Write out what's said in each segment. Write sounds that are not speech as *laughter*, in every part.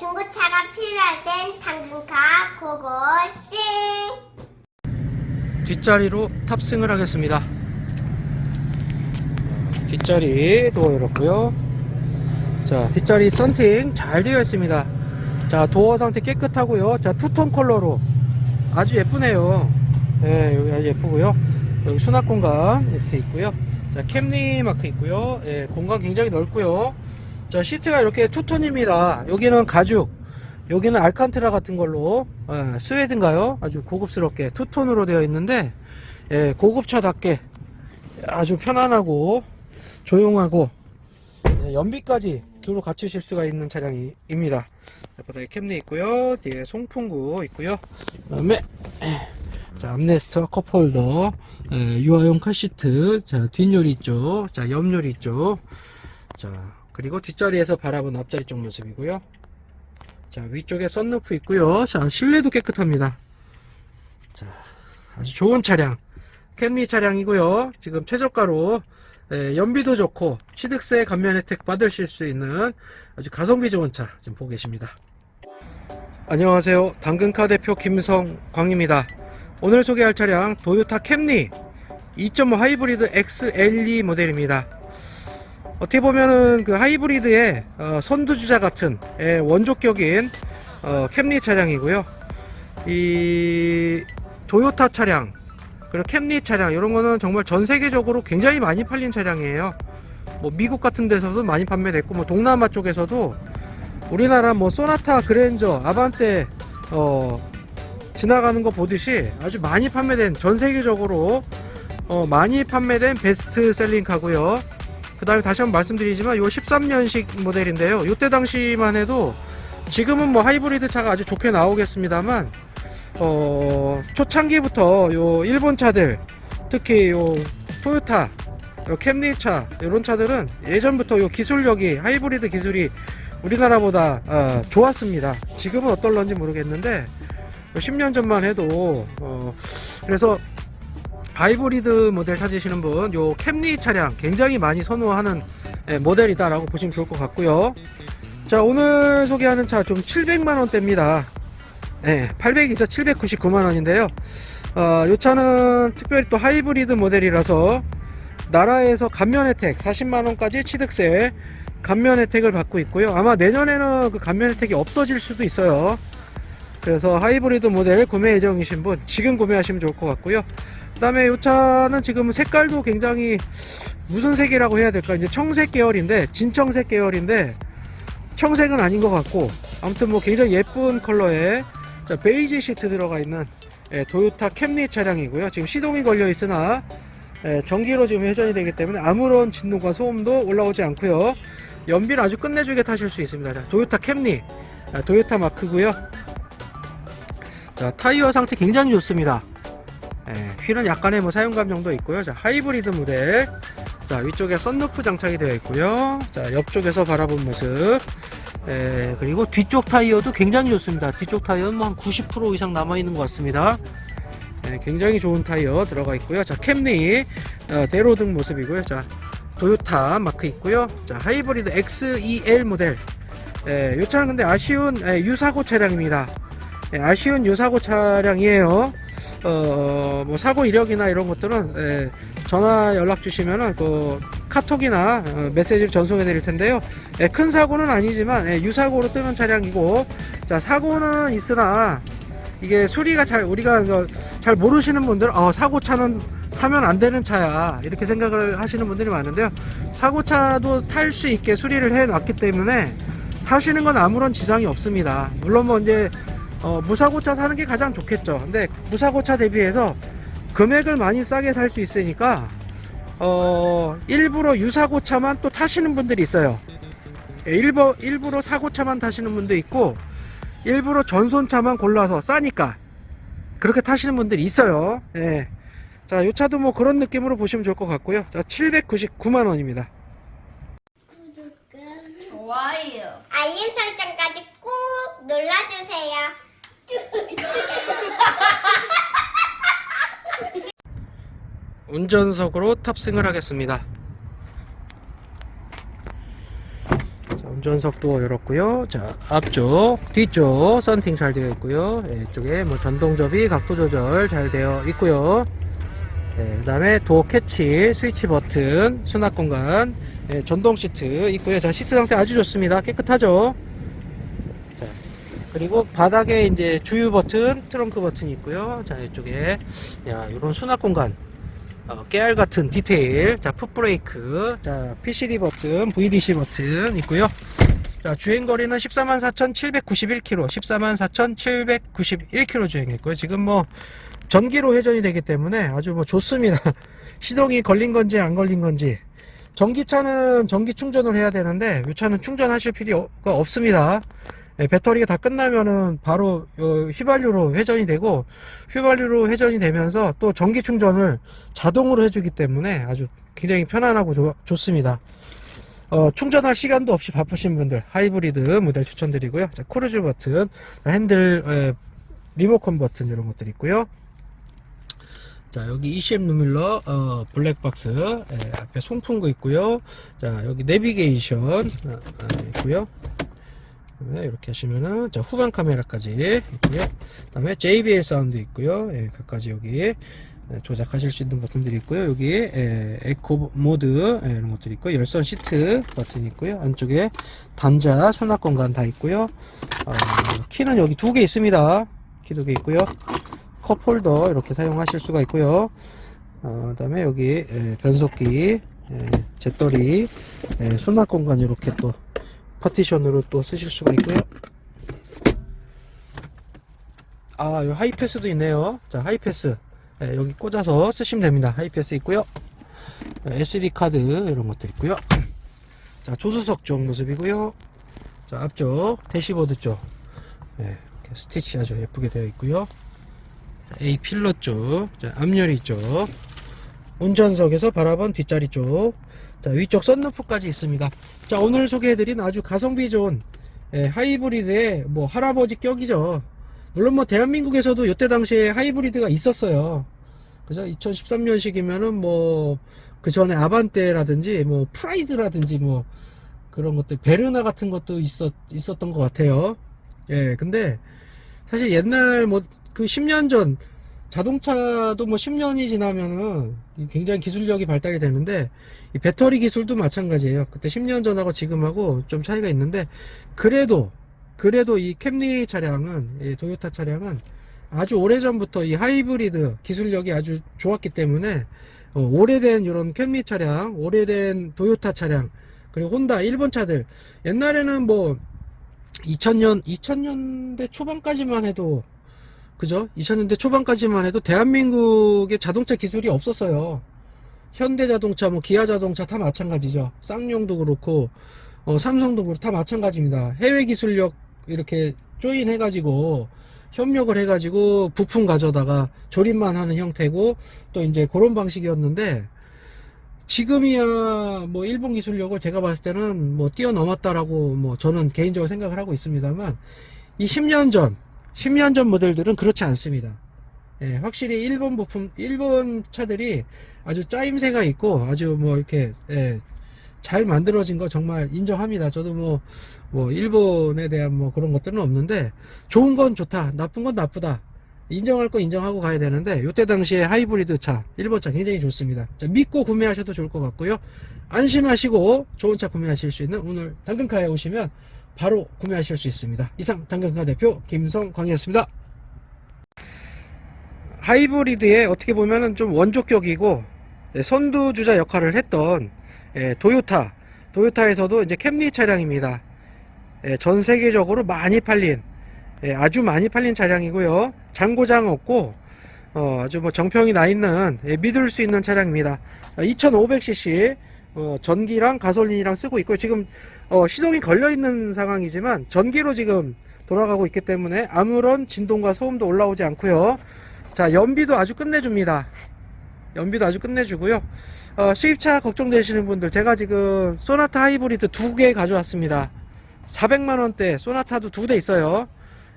중고차가 필요할 땐 당근카 고고싱 뒷자리로 탑승을 하겠습니다. 뒷자리도 열었고요. 자, 뒷자리 썬팅 잘 되어 있습니다. 자, 도어 상태 깨끗하고요. 자, 투톤 컬러로 아주 예쁘네요. 예, 여기 아주 예쁘고요. 여기 수납 공간 이렇게 있고요. 자, 캠리 마크 있고요. 예, 공간 굉장히 넓고요. 자, 시트가 이렇게 투톤입니다. 여기는 가죽, 여기는 알칸트라 같은 걸로 예, 스웨덴가요? 아주 고급스럽게 투톤으로 되어 있는데 예, 고급차답게 아주 편안하고 조용하고 예, 연비까지 두루 갖추실 수가 있는 차량입니다. 자, 바닥에 캠리 있고요. 뒤에 송풍구 있고요. 그 다음에 자, 암레스터 컵홀더, 예, 유아용 카시트, 자, 뒷요리 있죠. 자, 옆요리 있죠. 자, 그리고 뒷자리에서 바라본 앞자리 쪽 모습이고요. 자, 위쪽에 썬루프 있고요. 자, 실내도 깨끗합니다. 자, 아주 좋은 차량. 캠리 차량이고요. 지금 최저가로 예, 연비도 좋고 취득세 감면 혜택 받으실 수 있는 아주 가성비 좋은 차 지금 보고 계십니다. 안녕하세요. 당근카 대표 김성광입니다. 오늘 소개할 차량 도요타 캠리 2.5 하이브리드 XLE 모델입니다. 어떻게 보면은 그 하이브리드의 어, 선두주자 같은 예, 원조격인 어, 캠리 차량이고요. 이 도요타 차량 그리고 캠리 차량 이런 거는 정말 전 세계적으로 굉장히 많이 팔린 차량이에요. 뭐 미국 같은 데서도 많이 판매됐고 뭐 동남아 쪽에서도 우리나라 뭐 소나타 그랜저 아반떼 어 지나가는 거 보듯이 아주 많이 판매된 전 세계적으로 어 많이 판매된 베스트 셀링 카고요. 그 다음에 다시 한번 말씀드리지만 요 13년식 모델인데요. 요때 당시만 해도 지금은 뭐 하이브리드 차가 아주 좋게 나오겠습니다만 어 초창기부터 요 일본 차들 특히 요 토요타 요 캠리 차 이런 차들은 예전부터 요 기술력이 하이브리드 기술이 우리나라보다 어, 좋았습니다. 지금은 어떨런지 모르겠는데 10년 전만 해도 어, 그래서 하이브리드 모델 찾으시는 분, 요 캠리 차량 굉장히 많이 선호하는 예, 모델이다라고 보시면 좋을 것 같고요. 자, 오늘 소개하는 차 좀 700만 원대입니다. 예, 800이죠. 799만 원인데요. 어, 요 차는 특별히 또 하이브리드 모델이라서 나라에서 감면 혜택 40만 원까지 취득세 감면 혜택을 받고 있고요. 아마 내년에는 그 감면 혜택이 없어질 수도 있어요. 그래서 하이브리드 모델 구매 예정이신 분 지금 구매하시면 좋을 것 같고요. 그 다음에 이 차는 지금 색깔도 굉장히 무슨 색이라고 해야 될까? 이제 청색 계열인데 진청색 계열인데 청색은 아닌 것 같고 아무튼 뭐 굉장히 예쁜 컬러의 자, 베이지 시트 들어가 있는 예, 도요타 캠리 차량이고요. 지금 시동이 걸려 있으나 예, 전기로 지금 회전이 되기 때문에 아무런 진동과 소음도 올라오지 않고요. 연비는 아주 끝내주게 타실 수 있습니다. 자, 도요타 캠리 아, 도요타 마크고요. 자, 타이어 상태 굉장히 좋습니다. 예, 휠은 약간의 뭐 사용감 정도 있고요. 자, 하이브리드 모델. 자, 위쪽에 썬루프 장착이 되어 있고요. 자, 옆쪽에서 바라본 모습. 예, 그리고 뒤쪽 타이어도 굉장히 좋습니다. 뒤쪽 타이어는 뭐 한 90% 이상 남아 있는 것 같습니다. 예, 굉장히 좋은 타이어 들어가 있고요. 자, 캠리, 어, 대로등 모습이고요. 자, 도요타 마크 있고요. 자, 하이브리드 XEL 모델. 예, 이 차는 근데 아쉬운 예, 유사고 차량입니다. 예, 아쉬운 유사고 차량이에요. 어, 뭐 사고 이력이나 이런 것들은 예, 전화 연락 주시면은 그 카톡이나 어, 메시지를 전송해 드릴 텐데요. 예, 큰 사고는 아니지만 예, 유사고로 뜨는 차량이고 자 사고는 있으나 이게 수리가 잘 우리가 그잘 모르시는 분들 어, 사고 차는 사면 안 되는 차야 이렇게 생각을 하시는 분들이 많은데요. 사고 차도 탈 수 있게 수리를 해 놨기 때문에 타시는 건 아무런 지장이 없습니다. 물론 뭐 이제 어, 무사고차 사는 게 가장 좋겠죠. 근데 무사고차 대비해서 금액을 많이 싸게 살 수 있으니까 어, 일부러 유사고차만 또 타시는 분들이 있어요. 예, 일부, 일부러 사고차만 타시는 분도 있고 일부러 전손차만 골라서 싸니까 그렇게 타시는 분들이 있어요. 예. 자, 이 차도 뭐 그런 느낌으로 보시면 좋을 것 같고요. 자, 799만 원입니다. 구독과 좋아요. 알림 설정까지 꾹 눌러주세요 *laughs* 운전석으로 탑승을 하겠습니다. 자, 운전석도 열었고요. 자, 앞쪽, 뒤쪽 썬팅 잘 되어 있고요. 예, 이쪽에 뭐 전동 접이 각도 조절 잘 되어 있고요. 예, 그다음에 도어 캐치, 스위치 버튼, 수납 공간, 예, 전동 시트 있고요. 자, 시트 상태 아주 좋습니다. 깨끗하죠? 자, 그리고 바닥에 이제 주유 버튼, 트렁크 버튼이 있고요. 자, 이쪽에 야, 이런 수납 공간. 어, 깨알 같은 디테일, 자, 풋 브레이크, 자, PCD 버튼, VDC 버튼 있고요. 자, 주행 거리는 144,791km, 144,791km 주행했고요. 지금 뭐, 전기로 회전이 되기 때문에 아주 뭐 좋습니다. *laughs* 시동이 걸린 건지 안 걸린 건지. 전기차는 전기 충전을 해야 되는데, 이 차는 충전하실 필요가 없습니다. 예, 배터리가 다 끝나면은 바로 어, 휘발유로 회전이 되고 휘발유로 회전이 되면서 또 전기 충전을 자동으로 해주기 때문에 아주 굉장히 편안하고 좋, 좋습니다. 어, 충전할 시간도 없이 바쁘신 분들 하이브리드 모델 추천드리고요. 자, 크루즈 버튼, 자, 핸들 에, 리모컨 버튼 이런 것들 있고요. 자 여기 ECM 누밀러 어, 블랙박스 예, 앞에 송풍구 있고요. 자 여기 내비게이션 아, 아, 있고요. 네, 이렇게 하시면은 자 후방 카메라까지 있고요. 그다음에 JBL 사운드 있고요. 예, 각가지 여기 예, 조작하실 수 있는 버튼들이 있고요. 여기 예, 에코 모드 예, 이런 것들이 있고 열선 시트 버튼이 있고요. 안쪽에 단자 수납 공간 다 있고요. 어, 키는 여기 두 개 있습니다. 키 두 개 있고요. 컵 홀더 이렇게 사용하실 수가 있고요. 어, 그다음에 여기 예, 변속기 예, 잿더리 예, 수납 공간 이렇게 또 파티션으로 또 쓰실 수가 있고요. 아, 요 하이패스도 있네요. 자, 하이패스. 예, 여기 꽂아서 쓰시면 됩니다. 하이패스 있고요. SD 카드 이런 것도 있고요. *clears throat* 자, 조수석 쪽 모습이고요. 자, 앞쪽 대시보드 쪽. 예, 스티치 아주 예쁘게 되어 있고요. 자, A 필러 쪽. 자, 앞유리 쪽. 운전석에서 바라본 뒷자리 쪽. 자, 위쪽 썬루프까지 있습니다. 자, 오늘 소개해드린 아주 가성비 좋은 예, 하이브리드의 뭐 할아버지 격이죠. 물론 뭐 대한민국에서도 이때 당시에 하이브리드가 있었어요. 그죠? 2013년식이면은 뭐 그 전에 아반떼라든지 뭐 프라이드라든지 뭐 그런 것들 베르나 같은 것도 있었 있었던 것 같아요. 예, 근데 사실 옛날 뭐 그 10년 전 자동차도 뭐 10년이 지나면은 굉장히 기술력이 발달이 되는데 이 배터리 기술도 마찬가지예요. 그때 10년 전하고 지금하고 좀 차이가 있는데 그래도 그래도 이 캠리 차량은 이 도요타 차량은 아주 오래전부터 이 하이브리드 기술력이 아주 좋았기 때문에 어, 오래된 이런 캠리 차량, 오래된 도요타 차량 그리고 혼다 일본 차들 옛날에는 뭐 2000년 2000년대 초반까지만 해도 그죠? 2000년대 초반까지만 해도 대한민국의 자동차 기술이 없었어요. 현대자동차, 뭐 기아자동차 다 마찬가지죠. 쌍용도 그렇고 어, 삼성도 그렇고 다 마찬가지입니다. 해외 기술력 이렇게 조인 해가지고 협력을 해가지고 부품 가져다가 조립만 하는 형태고 또 이제 그런 방식이었는데 지금이야 뭐 일본 기술력을 제가 봤을 때는 뭐 뛰어넘었다라고 뭐 저는 개인적으로 생각을 하고 있습니다만 이 10년 전 10년 전 모델들은 그렇지 않습니다. 예, 확실히 일본 부품, 일본 차들이 아주 짜임새가 있고 아주 뭐 이렇게 예, 잘 만들어진 거 정말 인정합니다. 저도 뭐, 뭐 일본에 대한 뭐 그런 것들은 없는데 좋은 건 좋다, 나쁜 건 나쁘다. 인정할 거 인정하고 가야 되는데 요때 당시에 하이브리드 차, 일본 차 굉장히 좋습니다. 자, 믿고 구매하셔도 좋을 것 같고요. 안심하시고 좋은 차 구매하실 수 있는 오늘 당근카에 오시면 바로 구매하실 수 있습니다. 이상 당근카 대표 김성광이었습니다. 하이브리드의 어떻게 보면은 좀 원조격이고 예, 선두주자 역할을 했던 예, 도요타 도요타에서도 이제 캠리 차량입니다. 예, 전 세계적으로 많이 팔린 예, 아주 많이 팔린 차량이고요. 장고장 없고 어, 아주 뭐 정평이 나 있는 예, 믿을 수 있는 차량입니다. 2,500cc 어, 전기랑 가솔린이랑 쓰고 있고요. 지금 어, 시동이 걸려 있는 상황이지만 전기로 지금 돌아가고 있기 때문에 아무런 진동과 소음도 올라오지 않고요. 자, 연비도 아주 끝내줍니다. 연비도 아주 끝내주고요. 어, 수입차 걱정되시는 분들, 제가 지금 소나타 하이브리드 두 개 가져왔습니다. 400만원대 소나타도 두 대 있어요.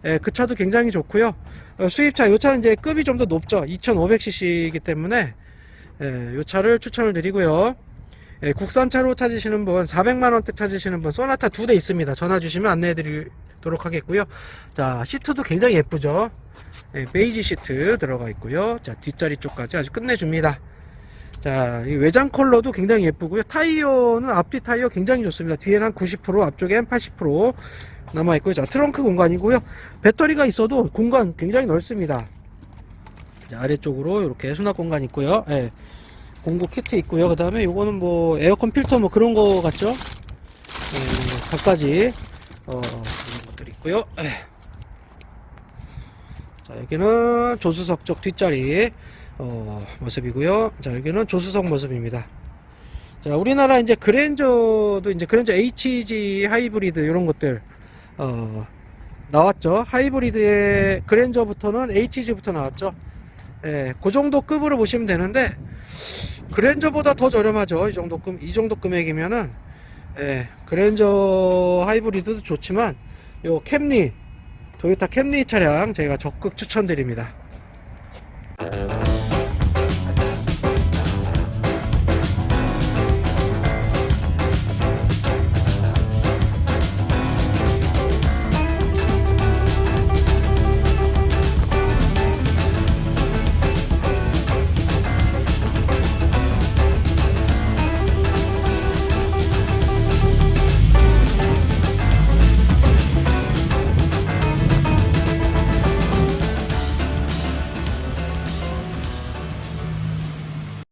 예, 그 차도 굉장히 좋고요. 어, 수입차, 이 차는 이제 급이 좀 더 높죠. 2500cc이기 때문에, 예, 이 차를 추천을 드리고요. 예, 국산차로 찾으시는 분, 400만원대 찾으시는 분, 소나타 두 대 있습니다. 전화 주시면 안내해 드리도록 하겠고요. 자, 시트도 굉장히 예쁘죠? 예, 베이지 시트 들어가 있고요. 자, 뒷자리 쪽까지 아주 끝내줍니다. 자, 이 외장 컬러도 굉장히 예쁘고요. 타이어는 앞뒤 타이어 굉장히 좋습니다. 뒤에는 한 90%, 앞쪽엔 80% 남아 있고요. 자, 트렁크 공간이고요. 배터리가 있어도 공간 굉장히 넓습니다. 자, 아래쪽으로 이렇게 수납 공간 있고요. 예. 공구 키트 있고요. 그 다음에 요거는 뭐 에어컨 필터 뭐 그런 거 같죠? 예, 갖가지 어, 이런 것들이 있고요. 예. 자, 여기는 조수석 쪽 뒷자리 어, 모습이고요. 자, 여기는 조수석 모습입니다. 자, 우리나라 이제 그랜저도 이제 그랜저 HG 하이브리드 이런 것들 어, 나왔죠. 하이브리드의 그랜저부터는 HG부터 나왔죠. 예, 그 정도 급으로 보시면 되는데 그랜저보다 더 저렴하죠. 이 정도 금, 이 정도 금액이면은 예, 그랜저 하이브리드도 좋지만 요 캠리 도요타 캠리 차량 제가 적극 추천드립니다.